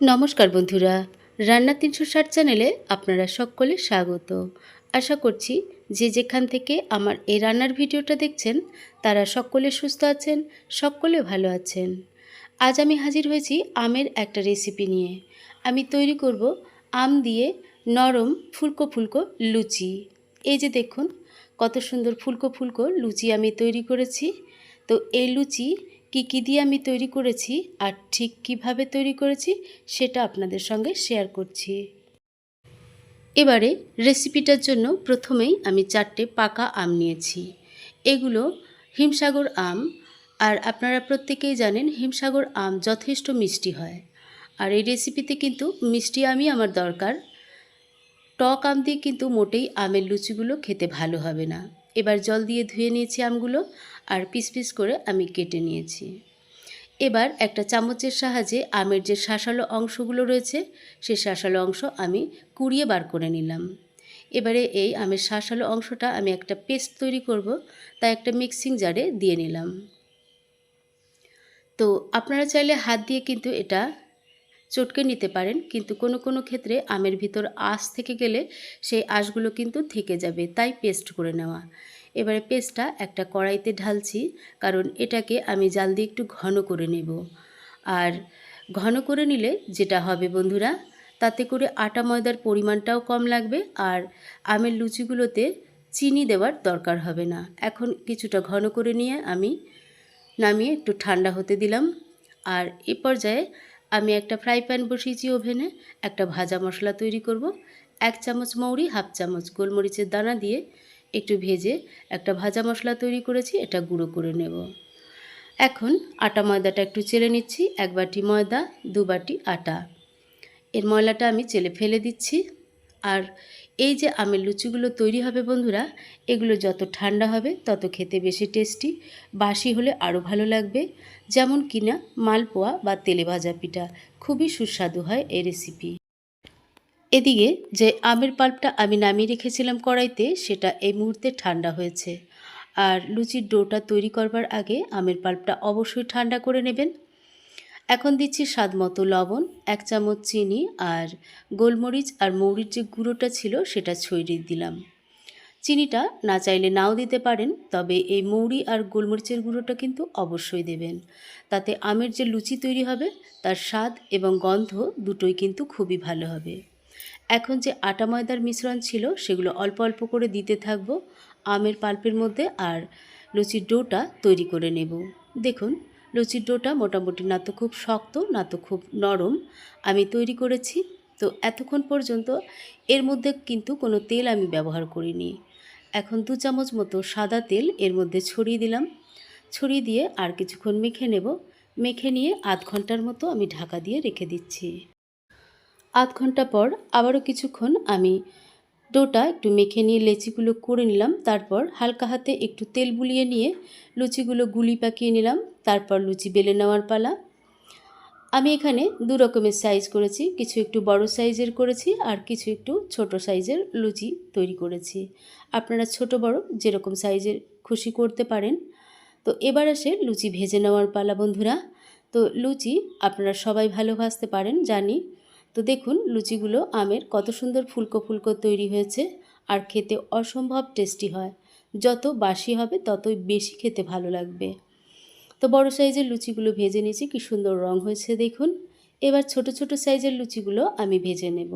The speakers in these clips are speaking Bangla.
নমস্কার বন্ধুরা, রান্না তিনশো ষাট চ্যানেলে আপনারা সকলে স্বাগত। আশা করছি যে যেখান থেকে আমার এই রান্নার ভিডিওটা দেখছেন, তারা সকলে সুস্থ আছেন, সকলে ভালো আছেন। আজ আমি হাজির হয়েছি আমের একটা রেসিপি নিয়ে। আমি তৈরি করব আম দিয়ে নরম ফুলকো ফুলকো লুচি। এই যে দেখুন, কত সুন্দর ফুলকো ফুলকো লুচি আমি তৈরি করেছি। তো এই লুচি কি কি দিয়ে আমি তৈরি করেছি আর ঠিক কীভাবে তৈরি করেছি সেটা আপনাদের সঙ্গে শেয়ার করছি। এবারে রেসিপিটার জন্য প্রথমেই আমি চারটে পাকা আম নিয়েছি। এগুলো হিমসাগর আম আর আপনারা প্রত্যেকেই জানেন হিমসাগর আম যথেষ্ট মিষ্টি হয়। আর এই রেসিপিতে কিন্তু মিষ্টি আমই আমার দরকার। টক আম দিয়ে কিন্তু মোটেই আমের লুচিগুলো খেতে ভালো হবে না। এবার জল দিয়ে ধুয়ে নিয়েছি আমগুলো আর পিস পিস করে আমি কেটে নিয়েছি। এবার একটা চামচের সাহায্যে আমের যে শাঁসালো অংশগুলো রয়েছে সেই শাঁসালো অংশ আমি কুড়িয়ে বার করে নিলাম। এবারে এই আমের শাঁসালো অংশটা আমি একটা পেস্ট তৈরি করব তাই একটা মিক্সিং জারে দিয়ে নিলাম। তো আপনারা চাইলে হাত দিয়ে কিন্তু এটা চটকে নিতে পারেন, কিন্তু কোনো কোনো ক্ষেত্রে আমের ভিতর আঁশ থেকে গেলে সেই আঁশগুলো কিন্তু থেকে যাবে, তাই পেস্ট করে নেওয়া। এবারে পেস্টটা একটা কড়াইতে ঢালছি, কারণ এটাকে আমি জাল দিয়ে একটু ঘন করে নেব। আর ঘন করে নিলে যেটা হবে বন্ধুরা, তাতে করে আটা ময়দার পরিমাণটাও কম লাগবে আর আমের লুচিগুলোতে চিনি দেওয়ার দরকার হবে না। এখন কিছুটা ঘন করে নিয়ে আমি নামিয়ে একটু ঠান্ডা হতে দিলাম। আর এ পর্যায়ে আমি একটা ফ্রাই প্যান বসিয়েছি ওভেনে একটা ভাজা মশলা তৈরি করব, এক চামচ মৌরি, হাফ চামচ গোলমরিচের দানা দিয়ে একটু ভেজে একটা ভাজা মশলা তৈরি করেছি, এটা গুঁড়ো করে নেব। এখন আটা ময়দাটা একটু চেলে নিচ্ছি, এক বাটি ময়দা, দু বাটি আটা। এর ময়লাটা আমি চেলে ফেলে দিচ্ছি, আর এই যে আমের লুচিগুলো তৈরি হবে বন্ধুরা, এগুলো যত ঠান্ডা হবে তত খেতে বেশি টেস্টি, বাসি হলে আরও ভালো লাগবে। যেমন কিনা মালপোয়া বা তেলে ভাজা পিঠা, খুবই সুস্বাদু হয় এই রেসিপি এদিকে যে আমের পাল্পটা আমি নামিয়ে রেখেছিলাম কড়াইতে, সেটা এই মুহূর্তে ঠান্ডা হয়েছে। আর লুচির ডোটা তৈরি করবার আগে আমের পাল্পটা অবশ্যই ঠান্ডা করে নেবেন। এখন দিচ্ছি স্বাদ মতো লবণ, এক চামচ চিনি আর গোলমরিচ আর মৌরির যে গুঁড়োটা ছিল সেটা ছড়িয়ে দিলাম। চিনিটা না চাইলে নাও দিতে পারেন, তবে এই মৌরি আর গোলমরিচের গুঁড়োটা কিন্তু অবশ্যই দেবেন। তাতে আমের যে লুচি তৈরি হবে, তার স্বাদ এবং গন্ধ দুটোই কিন্তু খুবই ভালো হবে। এখন যে আটা ময়দার মিশ্রণ ছিল, সেগুলো অল্প অল্প করে দিতে থাকব। আমের পাল্পের মধ্যে আর লুচির ডোটা তৈরি করে নেব। দেখুন লুচির ডোটা মোটামুটি না তো খুব শক্ত, না তো খুব নরম আমি তৈরি করেছি। তো এতক্ষণ পর্যন্ত এর মধ্যে কিন্তু কোনো তেল আমি ব্যবহার করিনি। এখন দু চামচ মতো সাদা তেল এর মধ্যে ছড়িয়ে দিলাম। ছড়িয়ে দিয়ে আর কিছুক্ষণ মেখে নেব। মেখে নিয়ে আধ ঘণ্টার মতো আমি ঢাকা দিয়ে রেখে দিচ্ছি। আধ ঘণ্টা পর আবারও কিছুক্ষণ আমি ডোটা একটু মেখে নিয়ে লেচিগুলো করে নিলাম, তারপর হালকা হাতে একটু তেল বুলিয়ে নিয়ে লুচিগুলো গুলি পাকিয়ে নিলাম, তারপর লুচি বেলে নেওয়ার পালা। আমি এখানে দু রকমের সাইজ করেছি, কিছু একটু বড় সাইজের করেছি আর কিছু একটু ছোট সাইজের লুচি তৈরি করেছি। আপনারা ছোট বড় যেরকম সাইজের খুশি করতে পারেন। তো এবার আসে লুচি ভেজে নেওয়ার পালা বন্ধুরা। তো লুচি আপনারা সবাই ভালোবাসতে পারেন, জানি তো দেখুন লুচিগুলো, আমের কত সুন্দর ফুলকো ফুলকো তৈরি হয়েছে আর খেতে অসম্ভব টেস্টি হয়। যত বাসি হবে, ততই বেশি খেতে ভালো লাগবে। তো বড় সাইজের লুচিগুলো ভেজে নিয়েছি, কি সুন্দর রং হয়েছে দেখুন। এবার ছোট ছোট সাইজের লুচিগুলো আমি ভেজে নেব।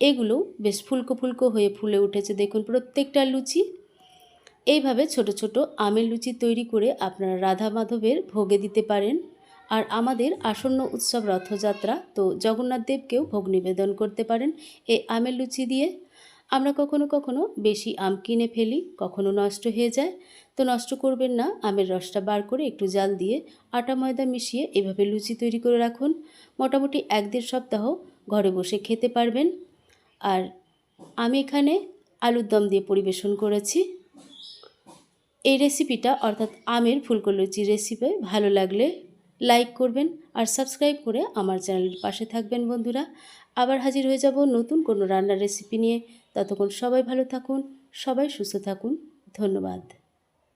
এগুলো বেশ ফুলকো ফুলকো হয়ে ফুলে উঠেছে দেখুন প্রত্যেকটা লুচি। এইভাবে ছোট ছোট আমের লুচি তৈরি করে আপনারা রাধা মাধবের ভোগে দিতে পারেন। আর আমাদের আসন্ন উৎসব রথযাত্রা তো জগন্নাথ দেবকেও ভোগ নিবেদন করতে পারেন এই আমের লুচি দিয়ে। আমরা কখনো কখনো বেশি আম কিনে ফেলি, কখনো নষ্ট হয়ে যায়। তো নষ্ট করবেন না, আমের রসটা বার করে একটু জাল দিয়ে আটা ময়দা মিশিয়ে এভাবে লুচি তৈরি করে রাখুন। মোটামুটি এক দেড় সপ্তাহ ঘরে বসে খেতে পারবেন। আর আমি এখানে আলুর দম দিয়ে পরিবেশন করেছি। এই রেসিপিটা অর্থাৎ আমের ফুলকো লুচি রেসিপি ভালো লাগলে লাইক করবেন আর সাবস্ক্রাইব করে আমার চ্যানেলের পাশে থাকবেন বন্ধুরা। আবার হাজির হয়ে যাব নতুন কোনো রান্নার রেসিপি নিয়ে। ততক্ষণ সবাই ভালো থাকুন, সবাই সুস্থ থাকুন। ধন্যবাদ।